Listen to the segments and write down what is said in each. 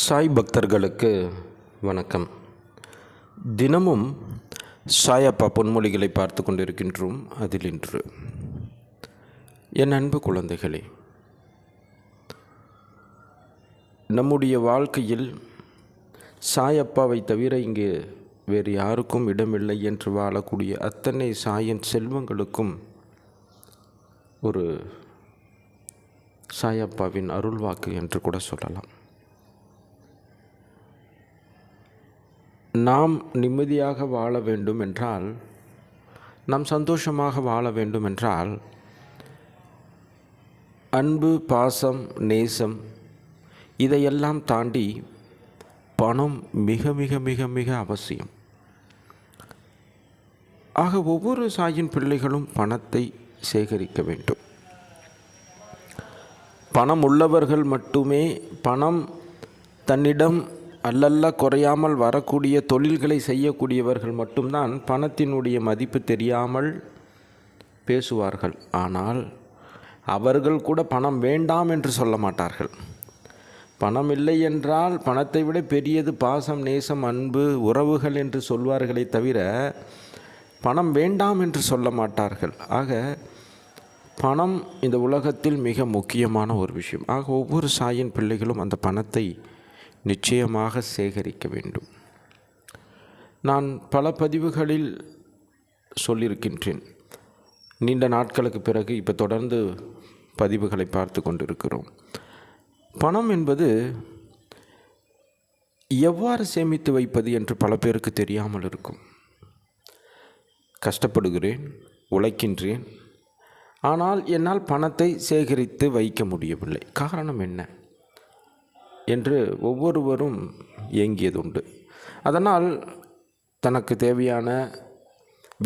சாய் பக்தர்களுக்கு வணக்கம். தினமும் சாயப்பா பொன்மொழிகளை பார்த்து கொண்டிருக்கின்றோம் அதில் இன்று. என் அன்பு குழந்தைகளே நம்முடைய வாழ்க்கையில் சாயப்பாவை தவிர இங்கு வேறு யாருக்கும் இடமில்லை என்று வாழக்கூடிய அத்தனை சாயன் செல்வங்களுக்கும் ஒரு சாயப்பாவின் அருள்வாக்கு என்று கூட சொல்லலாம். நாம் நிம்மதியாக வாழ வேண்டும் என்றால் நாம் சந்தோஷமாக வாழ வேண்டும் என்றால் அன்பு பாசம் நேசம் இதையெல்லாம் தாண்டி பணம் மிக மிக மிக மிக அவசியம். ஆக ஒவ்வொரு சாயின் பிள்ளைகளும் பணத்தை சேகரிக்க வேண்டும். பணம் உள்ளவர்கள் மட்டுமே பணம் தன்னிடம் அல்லல்ல குறையாமல் வரக்கூடிய தொழில்களை செய்யக்கூடியவர்கள் மட்டும்தான் பணத்தினுடைய மதிப்பு தெரியாமல் பேசுவார்கள். ஆனால் அவர்கள் கூட பணம் வேண்டாம் என்று சொல்ல மாட்டார்கள். பணம் இல்லை என்றால் பணத்தை விட பெரியது பாசம் நேசம் அன்பு உறவுகள் என்று சொல்வார்களே தவிர பணம் வேண்டாம் என்று சொல்ல மாட்டார்கள். ஆக பணம் இந்த உலகத்தில் மிக முக்கியமான ஒரு விஷயம். ஆக ஒவ்வொரு சாயின் பிள்ளைகளும் அந்த பணத்தை நிச்சயமாக சேகரிக்க வேண்டும். நான் பல பதிவுகளில் சொல்லியிருக்கின்றேன். நீண்ட நாட்களுக்கு பிறகு இப்போ தொடர்ந்து பதிவுகளை பார்த்து கொண்டிருக்கிறோம். பணம் என்பது எவ்வாறு சேமித்து வைப்பது என்று பல பேருக்கு தெரியாமல் இருக்கும். கஷ்டப்படுகிறேன் உழைக்கின்றேன். ஆனால் என்னால் பணத்தை சேகரித்து வைக்க முடியவில்லை. காரணம் என்ன? என்று ஒவ்வொருவரும் ஏங்கியதுண்டு. அதனால் தனக்கு தேவையான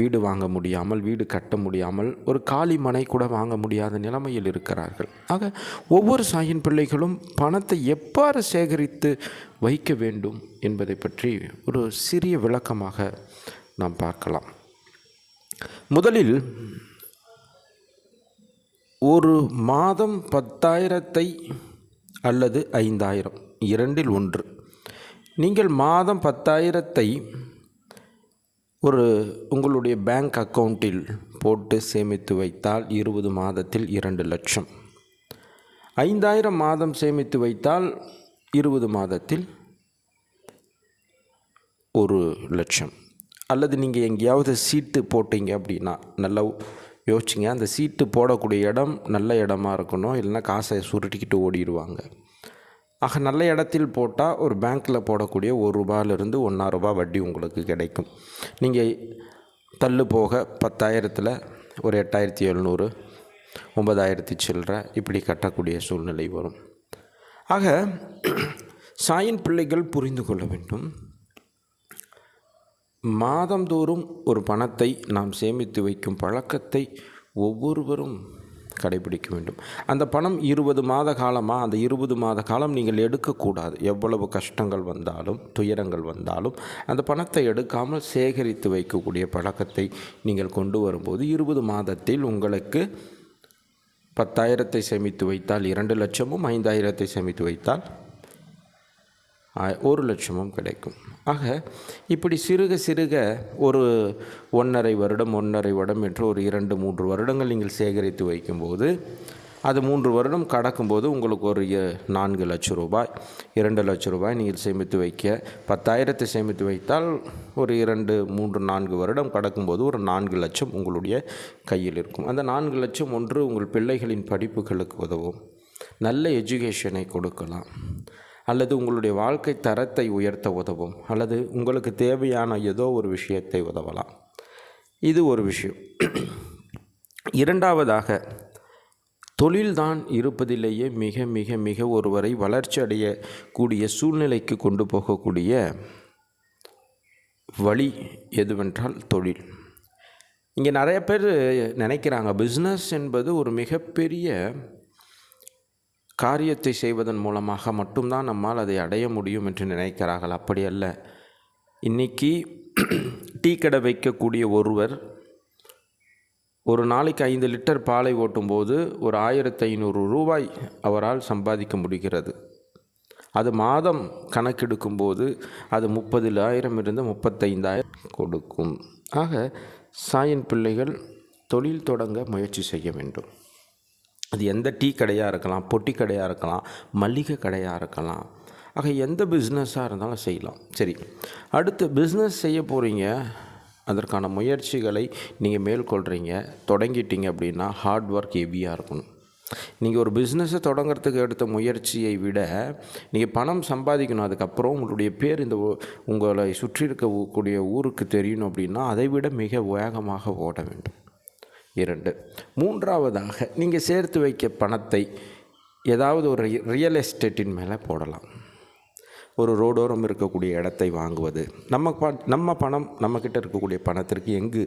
வீடு வாங்க முடியாமல் வீடு கட்ட முடியாமல் ஒரு காலி மனை கூட வாங்க முடியாத நிலைமையில் இருக்கிறார்கள். ஆக ஒவ்வொரு சாயின் பிள்ளைகளும் பணத்தை எவ்வாறு சேகரித்து வைக்க வேண்டும் என்பதை பற்றி ஒரு சிறிய விளக்கமாக நாம் பார்க்கலாம். முதலில் ஒரு மாதம் பத்தாயிரத்தை அல்லது ஐந்தாயிரம். இரண்டில் ஒன்று. நீங்கள் மாதம் பத்தாயிரத்தை ஒரு உங்களுடைய பேங்க் அக்கௌண்ட்டில் போட்டு சேமித்து வைத்தால் இருபது மாதத்தில் இரண்டு லட்சம். ஐந்தாயிரம் மாதம் சேமித்து வைத்தால் இருபது மாதத்தில் ஒரு லட்சம். அல்லது நீங்கள் எங்கேயாவது சீட்டு போட்டீங்க அப்படின்னா நல்லா யோசிச்சிங்க. அந்த சீட்டு போடக்கூடிய இடம் நல்ல இடமா இருக்கணும். இல்லைன்னா காசை சுருட்டிக்கிட்டு ஓடிடுவாங்க. ஆக நல்ல இடத்தில் போட்டால் ஒரு பேங்க்கில் போடக்கூடிய ஒரு ரூபாயிலிருந்து ஒன்றா ரூபாய் வட்டி உங்களுக்கு கிடைக்கும். நீங்கள் தள்ளு போக பத்தாயிரத்தில் ஒரு எட்டாயிரத்தி எழுநூறு ஒன்பதாயிரத்தி சில்லற இப்படி கட்டக்கூடிய சூழ்நிலை வரும். ஆக சாயின் பிள்ளைகள் புரிந்து கொள்ள வேண்டும். மாதந்தோறும் ஒரு பணத்தை நாம் சேமித்து வைக்கும் பழக்கத்தை ஒவ்வொருவரும் கடைபிடிக்க வேண்டும். அந்த பணம் இருபது மாத காலமாக அந்த இருபது மாத காலம் நீங்கள் எடுக்கக்கூடாது. எவ்வளவு கஷ்டங்கள் வந்தாலும் துயரங்கள் வந்தாலும் அந்த பணத்தை எடுக்காமல் சேகரித்து வைக்கக்கூடிய பழக்கத்தை நீங்கள் கொண்டு வரும்போது இருபது மாதத்தில் உங்களுக்கு பத்தாயிரத்தை சேமித்து வைத்தால் இரண்டு லட்சமும் ஐந்தாயிரத்தை சேமித்து வைத்தால் ஒரு லட்சமும் கிடைக்கும். ஆக இப்படி சிறுக சிறுக ஒரு ஒன்றரை வருடம் ஒன்றரை வருடம் என்று ஒரு இரண்டு மூன்று வருடங்கள் நீங்கள் சேகரித்து வைக்கும்போது அது மூன்று வருடம் கடக்கும்போது உங்களுக்கு ஒரு நான்கு லட்சம் ரூபாய் இரண்டு லட்சம் ரூபாய் நீங்கள் சேமித்து வைக்க பத்தாயிரத்தை சேமித்து வைத்தால் ஒரு இரண்டு மூன்று நான்கு வருடம் கடக்கும்போது ஒரு நான்கு லட்சம் உங்களுடைய கையில் இருக்கும். அந்த நான்கு லட்சம் ஒன்று உங்கள் பிள்ளைகளின் படிப்புகளுக்கு உதவும். நல்ல எஜுகேஷனை கொடுக்கலாம். அல்லது உங்களுடைய வாழ்க்கை தரத்தை உயர்த்த உதவும் அல்லது உங்களுக்கு தேவையான ஏதோ ஒரு விஷயத்தை உதவலாம். இது ஒரு விஷயம். இரண்டாவதாக தொழில்தான் இருப்பதிலேயே மிக மிக மிக ஒருவரை வளர்ச்சி அடையக்கூடிய சூழ்நிலைக்கு கொண்டு போகக்கூடிய வழி எதுவென்றால் தொழில். இங்கே நிறைய பேர் நினைக்கிறாங்க பிஸ்னஸ் என்பது ஒரு மிகப்பெரிய காரியத்தை செய்வதன் மூலமாக மட்டும்தான் நம்மால் அதை அடைய முடியும் என்று நினைக்கிறார்கள். அப்படி அல்ல. இன்றைக்கி டீ கடை வைக்கக்கூடிய ஒருவர் ஒரு நாளைக்கு ஐந்து லிட்டர் பாலை ஓட்டும்போது ஒரு ஆயிரத்தி ஐநூறு ரூபாய் அவரால் சம்பாதிக்க முடிகிறது. அது மாதம் கணக்கெடுக்கும்போது அது முப்பதிலாயிரம் இருந்து முப்பத்தைந்தாயிரம் கொடுக்கும். ஆக சாயன் பிள்ளைகள் தொழில் தொடங்க முயற்சி செய்ய வேண்டும். அது எந்த டீ கடையாக இருக்கலாம் பொட்டி கடையாக இருக்கலாம் மளிகை கடையாக இருக்கலாம். ஆக எந்த பிஸ்னஸாக இருந்தாலும் செய்யலாம். சரி அடுத்து பிஸ்னஸ் செய்ய போகிறீங்க அதற்கான முயற்சிகளை நீங்கள் மேற்கொள்கிறீங்க தொடங்கிட்டீங்க அப்படின்னா ஹார்ட் ஒர்க் ஹெவியாக இருக்கணும். நீங்கள் ஒரு பிஸ்னஸை தொடங்குறதுக்கு எடுத்த முயற்சியை விட நீங்கள் பணம் சம்பாதிக்கணும். அதுக்கப்புறம் உங்களுடைய பேர் இந்த உங்களை சுற்றி இருக்கக்கூடிய ஊருக்கு தெரியணும் அப்படின்னா அதை விட மிக வேகமாக ஓட வேண்டும். இரண்டு. மூன்றாவதாக நீங்கள் சேர்த்து வைக்க பணத்தை ஏதாவது ஒரு ரியல் எஸ்டேட்டின் மேலே போடலாம். ஒரு ரோடோரம் இருக்கக்கூடிய இடத்தை வாங்குவது. நம்ம ப நம்ம பணம் நம்மக்கிட்ட இருக்கக்கூடிய பணத்திற்கு எங்கு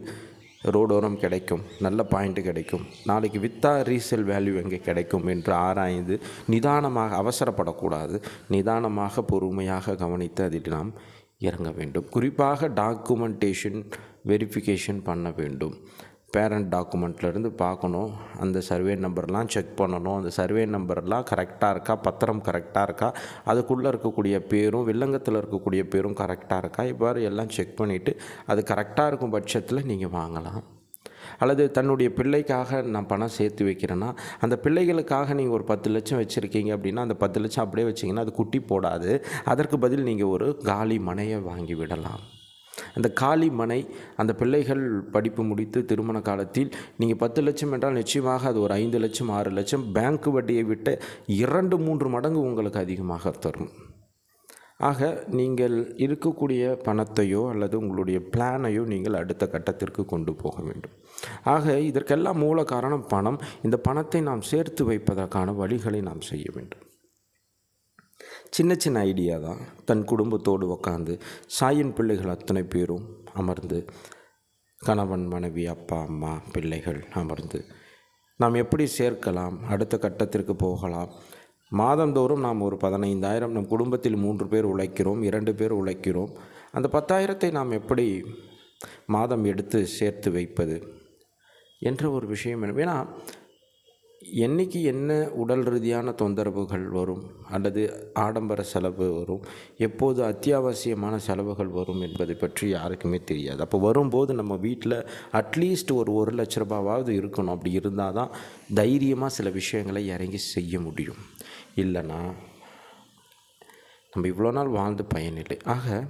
ரோடோரம் கிடைக்கும்? நல்ல பாயிண்ட்டு கிடைக்கும். நாளைக்கு வித்தா ரீசேல் வேல்யூ எங்கே கிடைக்கும் என்று ஆராய்ந்து நிதானமாக அவசரப்படக்கூடாது. நிதானமாக பொறுமையாக கவனித்து அதில் நாம் இறங்க வேண்டும். குறிப்பாக டாக்குமெண்டேஷன் வெரிஃபிகேஷன் பண்ண வேண்டும். பேரண்ட் டாக்குமெண்ட்லேருந்து பார்க்கணும். அந்த சர்வே நம்பர்லாம் செக் பண்ணணும். அந்த சர்வே நம்பர்லாம் கரெக்டாக இருக்கா? பத்திரம் கரெக்டாக இருக்கா? அதுக்குள்ளே இருக்கக்கூடிய பேரும் வில்லங்கத்தில் இருக்கக்கூடிய பேரும் கரெக்டாக இருக்கா? இவ்வாறு எல்லாம் செக் பண்ணிவிட்டு அது கரெக்டாக இருக்கும் பட்சத்தில் நீங்கள் வாங்கலாம். அல்லது தன்னுடைய பிள்ளைக்காக நான் பணம் சேர்த்து வைக்கிறேன்னா அந்த பிள்ளைகளுக்காக நீங்கள் ஒரு பத்து லட்சம் வச்சுருக்கீங்க அப்படின்னா அந்த பத்து லட்சம் அப்படியே வச்சிங்கன்னா அது குட்டி போடாது. அதற்கு பதில் நீங்கள் ஒரு காலி மனையை வாங்கி விடலாம். அந்த காலி மனை அந்த பிள்ளைகள் படிப்பு முடித்து திருமண காலத்தில் நீங்கள் பத்து லட்சம் என்றால் நிச்சயமாக அது ஒரு ஐந்து லட்சம் ஆறு லட்சம் பேங்க் வட்டியை விட்டு இரண்டு மூன்று மடங்கு உங்களுக்கு அதிகமாக தரும். ஆக நீங்கள் இருக்கக்கூடிய பணத்தையோ அல்லது உங்களுடைய பிளானையோ நீங்கள் அடுத்த கட்டத்திற்கு கொண்டு போக வேண்டும். ஆக இதற்கெல்லாம் மூல காரணம் பணம். இந்த பணத்தை நாம் சேர்த்து வைப்பதற்கான வழிகளை நாம் செய்ய வேண்டும். சின்ன சின்ன ஐடியா தான். தன் குடும்பத்தோடு உக்காந்து சாயின் பிள்ளைகள் அத்தனை பேரும் அமர்ந்து கணவன் மனைவி அப்பா அம்மா பிள்ளைகள் அமர்ந்து நாம் எப்படி சேர்க்கலாம்? அடுத்த கட்டத்திற்கு போகலாம். மாதந்தோறும் நாம் ஒரு பதினைந்தாயிரம் நம் குடும்பத்தில் மூன்று பேர் உழைக்கிறோம் இரண்டு பேர் உழைக்கிறோம். அந்த பத்தாயிரத்தை நாம் எப்படி மாதம் எடுத்து சேர்த்து வைப்பது? என்ற ஒரு விஷயம் ஏன்னா என்னைக்கு என்ன உடல் ரீதியான தொந்தரவுகள் வரும்? அல்லது ஆடம்பர செலவு வரும்? எப்போது அத்தியாவசியமான செலவுகள் வரும் என்பதை பற்றி யாருக்குமே தெரியாது. அப்போ வரும்போது நம்ம வீட்டில் அட்லீஸ்ட் ஒரு ஒரு லட்ச ரூபாவாவது இருக்கணும். அப்படி இருந்தால் தான் தைரியமாக சில விஷயங்களை இறங்கி செய்ய முடியும். இல்லைன்னா நம்ம இவ்வளோ நாள் வாழ்ந்து பயனில்லை. ஆக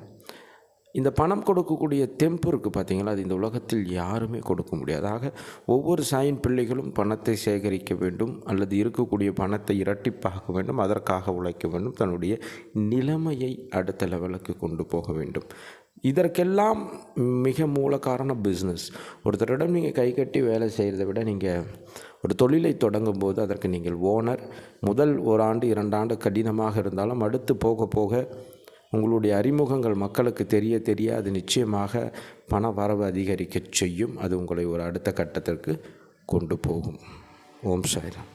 இந்த பணம் கொடுக்கக்கூடிய தெம்பு இருக்குது பார்த்தீங்களா அது இந்த உலகத்தில் யாருமே கொடுக்க முடியாது. ஆக ஒவ்வொரு சாயின் பிள்ளைகளும் பணத்தை சேகரிக்க வேண்டும் அல்லது இருக்கக்கூடிய பணத்தை இரட்டிப்பாக்க வேண்டும் அதற்காக உழைக்க வேண்டும் தன்னுடைய நிலைமையை அடுத்த லெவலுக்கு கொண்டு போக வேண்டும். இதற்கெல்லாம் மிக மூல காரணம் பிஸ்னஸ் ஒருத்தரிடம் நீங்கள் கை கட்டி வேலை செய்கிறத விட நீங்கள் ஒரு தொழிலை தொடங்கும் போது அதற்கு நீங்கள் ஓனர் முதல் ஒரு ஆண்டு இரண்டு ஆண்டு கடினமாக இருந்தாலும் அடுத்து போக போக உங்களுடைய அறிமுகங்கள் மக்களுக்கு தெரிய தெரிய அது நிச்சயமாக பண வரவு அதிகரிக்கச் செய்யும். அது உங்களை ஒரு அடுத்த கட்டத்திற்கு கொண்டு போகும். ஓம் சாய்ராம்.